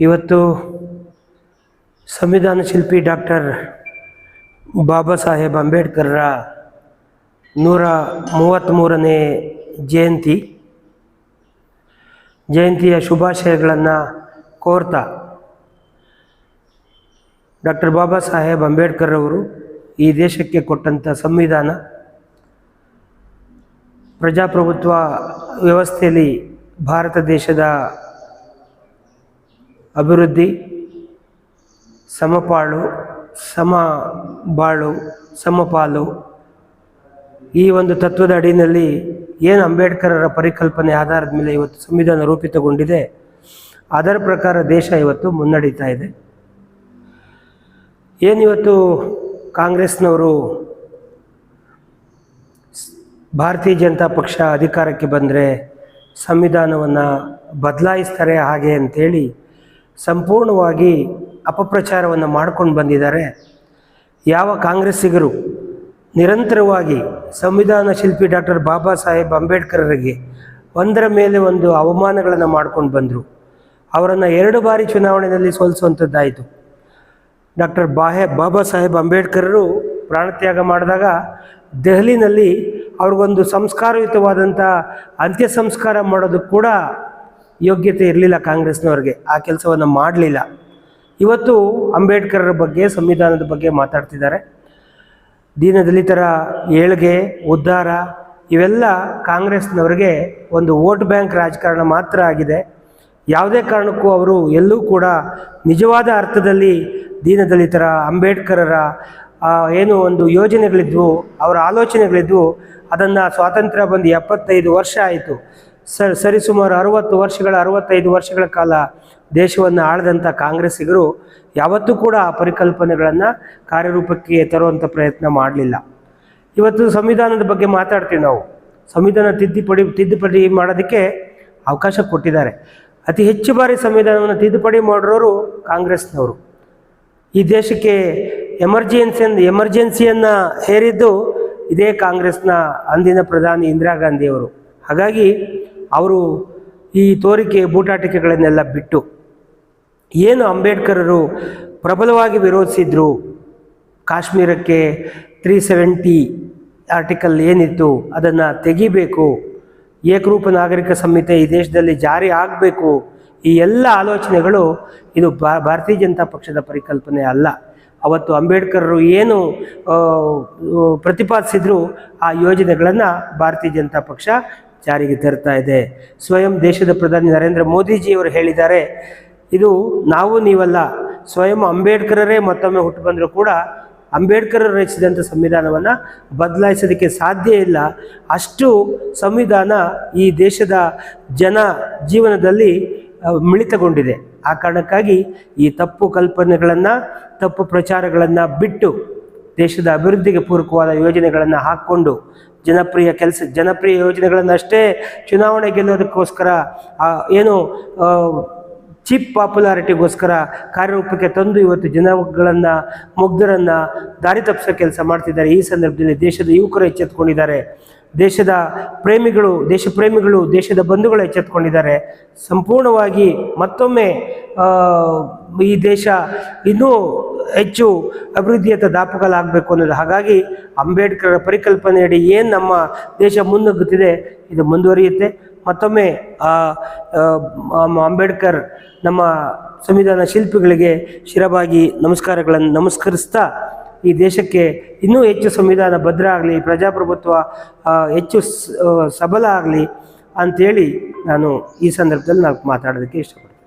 ಇವತ್ತು ಸಂವಿಧಾನ ಶಿಲ್ಪಿ ಡಾಕ್ಟರ್ ಬಾಬಾ ಸಾಹೇಬ್ ಅಂಬೇಡ್ಕರ್ರ ನೂರ ಮೂವತ್ತ್ಮೂರನೇ ಜಯಂತಿ. ಜಯಂತಿಯ ಶುಭಾಶಯಗಳನ್ನು ಕೋರ್ತಾ ಡಾಕ್ಟರ್ ಬಾಬಾ ಸಾಹೇಬ್ ಅಂಬೇಡ್ಕರ್ ಅವರು ಈ ದೇಶಕ್ಕೆ ಕೊಟ್ಟಂಥ ಸಂವಿಧಾನ. ಪ್ರಜಾಪ್ರಭುತ್ವ ವ್ಯವಸ್ಥೆಯಲ್ಲಿ ಭಾರತ ದೇಶದ ಅಭಿವೃದ್ಧಿ, ಸಮಪಾಳು ಸಮ ಬಾಳು ಸಮಪಾಲು. ಈ ಒಂದು ತತ್ವದ ಅಡಿಯಲ್ಲಿ ಏನು ಅಂಬೇಡ್ಕರರ ಪರಿಕಲ್ಪನೆ ಆಧಾರದ ಮೇಲೆ ಇವತ್ತು ಸಂವಿಧಾನ ರೂಪಿತಗೊಂಡಿದೆ, ಅದರ ಪ್ರಕಾರ ದೇಶ ಇವತ್ತು ಮುನ್ನಡೀತಾ ಇದೆ. ಏನಿವತ್ತು ಕಾಂಗ್ರೆಸ್ನವರು ಭಾರತೀಯ ಜನತಾ ಪಕ್ಷ ಅಧಿಕಾರಕ್ಕೆ ಬಂದರೆ ಸಂವಿಧಾನವನ್ನು ಬದಲಾಯಿಸ್ತಾರೆ ಹಾಗೆ ಅಂಥೇಳಿ ಸಂಪೂರ್ಣವಾಗಿ ಅಪಪ್ರಚಾರವನ್ನು ಮಾಡ್ಕೊಂಡು ಬಂದಿದ್ದಾರೆ. ಯಾವ ಕಾಂಗ್ರೆಸ್ಸಿಗರು ನಿರಂತರವಾಗಿ ಸಂವಿಧಾನ ಶಿಲ್ಪಿ ಡಾಕ್ಟರ್ ಬಾಬಾ ಸಾಹೇಬ್ ಅಂಬೇಡ್ಕರರಿಗೆ ಒಂದರ ಮೇಲೆ ಒಂದು ಅವಮಾನಗಳನ್ನು ಮಾಡ್ಕೊಂಡು ಬಂದರು. ಅವರನ್ನು ಎರಡು ಬಾರಿ ಚುನಾವಣೆಯಲ್ಲಿ ಸೋಲಿಸುವಂಥದ್ದಾಯಿತು ಡಾಕ್ಟರ್ ಬಾಹೆ, ಬಾಬಾ ಸಾಹೇಬ್ ಅಂಬೇಡ್ಕರರು ಪ್ರಾಣತ್ಯಾಗ ಮಾಡಿದಾಗ ದೆಹಲಿನಲ್ಲಿ ಅವ್ರಿಗೊಂದು ಸಂಸ್ಕಾರಯುತವಾದಂಥ ಅಂತ್ಯ ಸಂಸ್ಕಾರ ಮಾಡೋದು ಕೂಡ ಯೋಗ್ಯತೆ ಇರಲಿಲ್ಲ ಕಾಂಗ್ರೆಸ್ನವ್ರಿಗೆ, ಆ ಕೆಲಸವನ್ನು ಮಾಡಲಿಲ್ಲ. ಇವತ್ತು ಅಂಬೇಡ್ಕರ್ ಬಗ್ಗೆ, ಸಂವಿಧಾನದ ಬಗ್ಗೆ ಮಾತಾಡ್ತಿದ್ದಾರೆ. ದೀನದಲಿತರ ಏಳ್ಗೆ, ಉದ್ಧಾರ, ಇವೆಲ್ಲ ಕಾಂಗ್ರೆಸ್ನವ್ರಿಗೆ ಒಂದು ವೋಟ್ ಬ್ಯಾಂಕ್ ರಾಜಕಾರಣ ಮಾತ್ರ ಆಗಿದೆ. ಯಾವುದೇ ಕಾರಣಕ್ಕೂ ಅವರು ಎಲ್ಲೂ ಕೂಡ ನಿಜವಾದ ಅರ್ಥದಲ್ಲಿ ದೀನದಲಿತರ, ಅಂಬೇಡ್ಕರರ ಏನು ಒಂದು ಯೋಜನೆಗಳಿದ್ವು, ಅವರ ಆಲೋಚನೆಗಳಿದ್ವು, ಅದನ್ನು ಸ್ವಾತಂತ್ರ್ಯ ಬಂದು ಎಪ್ಪತ್ತೈದು ವರ್ಷ ಆಯಿತು. ಸ ಸರಿಸುಮಾರು ಅರುವತ್ತು ವರ್ಷಗಳ, ಅರವತ್ತೈದು ವರ್ಷಗಳ ಕಾಲ ದೇಶವನ್ನು ಆಳದಂಥ ಕಾಂಗ್ರೆಸ್ಸಿಗರು ಯಾವತ್ತೂ ಕೂಡ ಆ ಪರಿಕಲ್ಪನೆಗಳನ್ನು ಕಾರ್ಯರೂಪಕ್ಕೆ ತರುವಂಥ ಪ್ರಯತ್ನ ಮಾಡಲಿಲ್ಲ. ಇವತ್ತು ಸಂವಿಧಾನದ ಬಗ್ಗೆ ಮಾತಾಡ್ತೀವಿ ನಾವು. ಸಂವಿಧಾನ ತಿದ್ದುಪಡಿ ತಿದ್ದುಪಡಿ ಮಾಡೋದಕ್ಕೆ ಅವಕಾಶ ಕೊಟ್ಟಿದ್ದಾರೆ. ಅತಿ ಹೆಚ್ಚು ಬಾರಿ ಸಂವಿಧಾನವನ್ನು ತಿದ್ದುಪಡಿ ಮಾಡಿರೋರು ಕಾಂಗ್ರೆಸ್ನವರು. ಈ ದೇಶಕ್ಕೆ ಎಮರ್ಜೆನ್ಸಿಯನ್ನು ಎಮರ್ಜೆನ್ಸಿಯನ್ನು ಹೇರಿದ್ದು ಇದೇ ಕಾಂಗ್ರೆಸ್ನ ಅಂದಿನ ಪ್ರಧಾನಿ ಇಂದಿರಾ ಗಾಂಧಿಯವರು. ಹಾಗಾಗಿ ಅವರು ಈ ತೋರಿಕೆ ಬೂಟಾಟಿಕೆಗಳನ್ನೆಲ್ಲ ಬಿಟ್ಟು ಏನು ಅಂಬೇಡ್ಕರರು ಪ್ರಬಲವಾಗಿ ವಿರೋಧಿಸಿದ್ರು? ಕಾಶ್ಮೀರಕ್ಕೆ ತ್ರೀ ಸೆವೆಂಟಿ ಆರ್ಟಿಕಲ್ ಏನಿತ್ತು? ಅದನ್ನು ತೆಗಿಬೇಕು. ಏಕರೂಪ ನಾಗರಿಕ ಸಂಹಿತೆ ಈ ದೇಶದಲ್ಲಿ ಜಾರಿ ಆಗಬೇಕು. ಈ ಎಲ್ಲ ಆಲೋಚನೆಗಳು ಇದು ಭಾರತೀಯ ಜನತಾ ಪಕ್ಷದ ಪರಿಕಲ್ಪನೆ ಅಲ್ಲ. ಅವತ್ತು ಅಂಬೇಡ್ಕರರು ಏನು ಪ್ರತಿಪಾದಿಸಿದ್ರು ಆ ಯೋಜನೆಗಳನ್ನು ಭಾರತೀಯ ಜನತಾ ಪಕ್ಷ ಜಾರಿಗೆ ತರ್ತಾ ಇದೆ. ಸ್ವಯಂ ದೇಶದ ಪ್ರಧಾನಿ ನರೇಂದ್ರ ಮೋದಿಜಿಯವರು ಹೇಳಿದ್ದಾರೆ, ಇದು ನಾವು ನೀವಲ್ಲ, ಸ್ವಯಂ ಅಂಬೇಡ್ಕರರೇ ಮತ್ತೊಮ್ಮೆ ಹುಟ್ಟು ಬಂದರೂ ಕೂಡ ಅಂಬೇಡ್ಕರ್ ರಚಿಸಿದಂಥ ಸಂವಿಧಾನವನ್ನು ಬದಲಾಯಿಸೋದಕ್ಕೆ ಸಾಧ್ಯ ಇಲ್ಲ. ಅಷ್ಟು ಸಂವಿಧಾನ ಈ ದೇಶದ ಜನ ಜೀವನದಲ್ಲಿ ಮಿಳಿತಗೊಂಡಿದೆ. ಆ ಕಾರಣಕ್ಕಾಗಿ ಈ ತಪ್ಪು ಕಲ್ಪನೆಗಳನ್ನು, ತಪ್ಪು ಪ್ರಚಾರಗಳನ್ನು ಬಿಟ್ಟು ದೇಶದ ಅಭಿವೃದ್ಧಿಗೆ ಪೂರಕವಾದ ಯೋಜನೆಗಳನ್ನು ಹಾಕ್ಕೊಂಡು ಜನಪ್ರಿಯ ಕೆಲಸ, ಜನಪ್ರಿಯ ಯೋಜನೆಗಳನ್ನಷ್ಟೇ ಚುನಾವಣೆ ಗೆಲ್ಲೋದಕ್ಕೋಸ್ಕರ ಏನು ಚೀಪ್ ಪಾಪ್ಯುಲಾರಿಟಿಗೋಸ್ಕರ ಕಾರ್ಯರೂಪಕ್ಕೆ ತಂದು ಇವತ್ತು ಜನಗಳನ್ನು, ಮುಗ್ಧರನ್ನು ದಾರಿ ತಪ್ಪಿಸೋ ಕೆಲಸ ಮಾಡ್ತಿದ್ದಾರೆ. ಈ ಸಂದರ್ಭದಲ್ಲಿ ದೇಶದ ಯುವಕರು ಎಚ್ಚೆತ್ಕೊಂಡಿದ್ದಾರೆ. ದೇಶದ ಪ್ರೇಮಿಗಳು, ದೇಶ ಪ್ರೇಮಿಗಳು, ದೇಶದ ಬಂಧುಗಳು ಎಚ್ಚೆತ್ಕೊಂಡಿದ್ದಾರೆ ಸಂಪೂರ್ಣವಾಗಿ ಮತ್ತೊಮ್ಮೆ ಈ ದೇಶ ಇನ್ನೂ ಹೆಚ್ಚು ಅಭಿವೃದ್ಧಿಯತ್ತ ದಾಪುಗಾಲಾಗಬೇಕು ಅನ್ನೋದು. ಹಾಗಾಗಿ ಅಂಬೇಡ್ಕರ್ ಪರಿಕಲ್ಪನೆಯಡಿ ಏನು ನಮ್ಮ ದೇಶ ಮುನ್ನುಗ್ಗುತ್ತಿದೆ, ಇದು ಮುಂದುವರಿಯುತ್ತೆ. ಮತ್ತೊಮ್ಮೆ ಅಂಬೇಡ್ಕರ್ ನಮ್ಮ ಸಂವಿಧಾನ ಶಿಲ್ಪಿಗಳಿಗೆ ಶಿರವಾಗಿ ನಮಸ್ಕಾರಗಳನ್ನು ನಮಸ್ಕರಿಸ್ತಾ ಈ ದೇಶಕ್ಕೆ ಇನ್ನೂ ಹೆಚ್ಚು ಸಂವಿಧಾನ ಭದ್ರ ಆಗಲಿ, ಪ್ರಜಾಪ್ರಭುತ್ವ ಹೆಚ್ಚು ಸಬಲ ಆಗಲಿ ಅಂಥೇಳಿ ನಾನು ಈ ಸಂದರ್ಭದಲ್ಲಿ ನಾನು ಮಾತಾಡೋದಕ್ಕೆ ಇಷ್ಟಪಡ್ತೀನಿ.